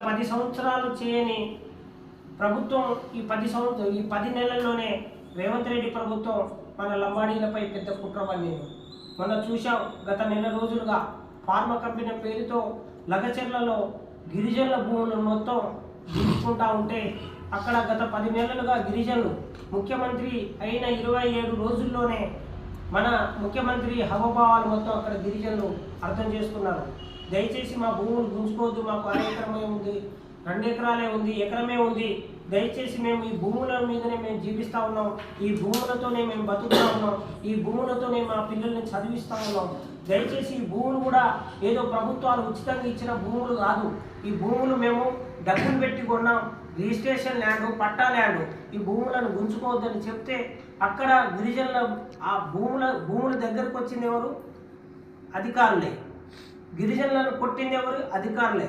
పది సంవత్సరాలు చేయని ప్రభుత్వం ఈ పది సంవత్సరం ఈ పది నెలల్లోనే రేవంత్ రెడ్డి ప్రభుత్వం మన లంబాడీలపై పెద్ద కుట్ర పన్నింది. మొన్న చూశాం గత నెల రోజులుగా ఫార్మా కంపెనీ పేరుతో లగచెర్లలో గిరిజనుల భూములను మొత్తం దించుకుంటా ఉంటే అక్కడ గత పది నెలలుగా గిరిజనులు ముఖ్యమంత్రి అయిన ఇరవై ఏడు రోజుల్లోనే మన ముఖ్యమంత్రి హవభావాలు మొత్తం అక్కడ గిరిజనులు అర్థం చేసుకున్నారు. దయచేసి మా భూములు గుంజుకోవద్దు మాకు అర ఉంది. రెండు ఎకరాలే ఉంది ఎకరమే ఉంది. దయచేసి మేము ఈ భూముల మీదనే మేము జీవిస్తూ ఉన్నాం. ఈ భూములతోనే మేము బతుకుతా ఉన్నాం. ఈ భూములతోనే మా పిల్లల్ని చదివిస్తూ ఉన్నాం. దయచేసి ఈ భూములు కూడా ఏదో ప్రభుత్వాలు ఉచితంగా ఇచ్చిన భూములు కాదు. ఈ భూములు మేము డబ్బులు పెట్టి కొన్నాం. Registration land patta land. ఈ భూములను గుంజుకోవద్దని చెప్తే అక్కడ గిరిజనుల ఆ భూముల భూముల దగ్గరకు వచ్చింది ఎవరు? అధికారులే. గిరిజనులను కొట్టింది ఎవరు? అధికారులే.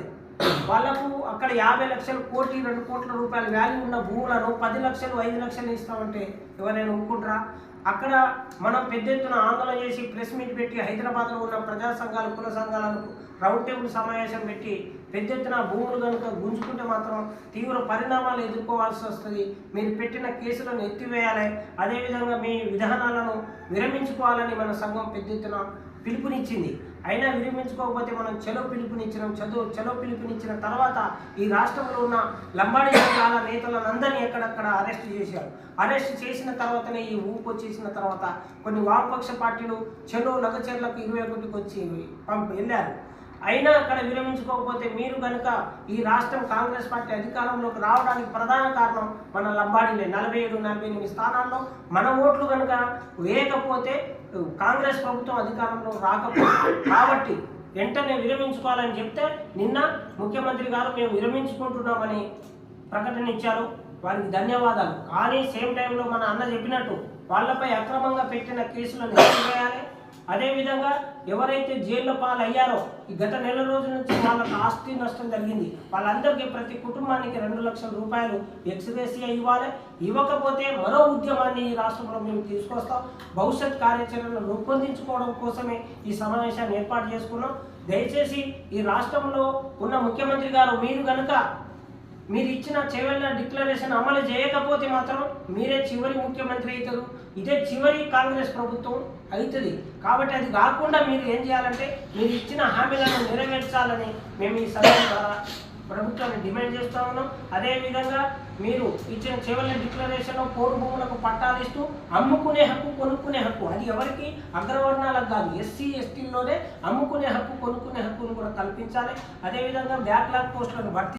వాళ్ళకు అక్కడ యాభై లక్షలు కోటి రెండు కోట్ల రూపాయల వాల్యూ ఉన్న భూములను పది లక్షలు ఐదు లక్షలు ఇస్తామంటే ఎవరైనా ఒప్పుకుంటారా? అక్కడ మనం పెద్ద ఎత్తున ఆందోళన చేసి ప్రెస్ మీట్ పెట్టి హైదరాబాద్లో ఉన్న ప్రజా సంఘాలు కుల సంఘాలను రౌండ్ టేబుల్ సమావేశం పెట్టి పెద్ద ఎత్తున భూములు కనుక గుంజుకుంటే మాత్రం తీవ్ర పరిణామాలు ఎదుర్కోవాల్సి వస్తుంది. మీరు పెట్టిన కేసులను ఎత్తివేయాలి. అదేవిధంగా మీ విధానాలను విరమించుకోవాలని మన సంఘం పెద్ద ఎత్తున పిలుపునిచ్చింది. అయినా విరమించుకోకపోతే మనం చెలో పిలుపునిచ్చినాం. చదువు చలో పిలుపునిచ్చిన తర్వాత ఈ రాష్ట్రంలో ఉన్న లంబాడి వర్గాల నేతలందరినీ ఎక్కడక్కడ అరెస్ట్ చేశారు. అరెస్ట్ చేసిన తర్వాతనే ఈ ఊపు వచ్చేసిన తర్వాత కొన్ని వామపక్ష పార్టీలు చెలో నగచర్లకు ఇరవై ఒకటికి వచ్చి పంపి వెళ్ళారు. అయినా అక్కడ విరమించుకోకపోతే మీరు కనుక ఈ రాష్ట్రం కాంగ్రెస్ పార్టీ అధికారంలోకి రావడానికి ప్రధాన కారణం మన లంబాడీలే. నలభై ఏడు నలభై ఎనిమిది స్థానాల్లో మన ఓట్లు కనుక వేయకపోతే కాంగ్రెస్ ప్రభుత్వం అధికారంలో రాకపోతే కాబట్టి వెంటనే విరమించుకోవాలని చెప్తే నిన్న ముఖ్యమంత్రి గారు మేము విరమించుకుంటున్నామని ప్రకటన ఇచ్చారు. వారికి ధన్యవాదాలు. కానీ సేమ్ టైంలో మన అన్న చెప్పినట్టు వాళ్ళపై అక్రమంగా పెట్టిన కేసులను ఎత్తివేయాలి. అదేవిధంగా ఎవరైతే జైల్లో పాలయ్యారో ఈ గత నెల రోజుల నుంచి వాళ్ళకి ఆస్తి నష్టం జరిగింది. వాళ్ళందరికీ ప్రతి కుటుంబానికి రెండు లక్షల రూపాయలు ఎక్స్గ్రేసియా ఇవ్వాలి. ఇవ్వకపోతే మరో ఉద్యమాన్ని ఈ రాష్ట్రంలో మేము తీసుకొస్తాం. భవిష్యత్ కార్యాచరణను రూపొందించుకోవడం కోసమే ఈ సమావేశాన్ని ఏర్పాటు చేసుకున్నాం. దయచేసి ఈ రాష్ట్రంలో ఉన్న ముఖ్యమంత్రి గారు మీరు కనుక మీరు ఇచ్చిన చెవెళ్ళ డిక్లరేషన్ అమలు చేయకపోతే మాత్రం మీరే చివరి ముఖ్యమంత్రి అవుతారు. ఇదే చివరి కాంగ్రెస్ ప్రభుత్వం అవుతుంది. కాబట్టి అది కాకుండా మీరు ఏం చేయాలంటే మీరు ఇచ్చిన హామీలను నెరవేర్చాలని మేము ఈ సభ ద్వారా ప్రభుత్వాన్ని డిమాండ్ చేస్తా ఉన్నాం. అదేవిధంగా మీరు ఇచ్చిన చివరి డిక్లరేషన్ పోరు భూములకు పట్టాలు ఇస్తూ అమ్ముకునే హక్కు కొనుక్కునే హక్కు. అది ఎవరికి? అగ్రవర్ణాలకు కాదు. ఎస్సీ ఎస్టీల్లోనే అమ్ముకునే హక్కు కొనుక్కునే హక్కును కూడా కల్పించాలి. అదేవిధంగా బ్యాక్లాగ్ పోస్టులను భర్తీ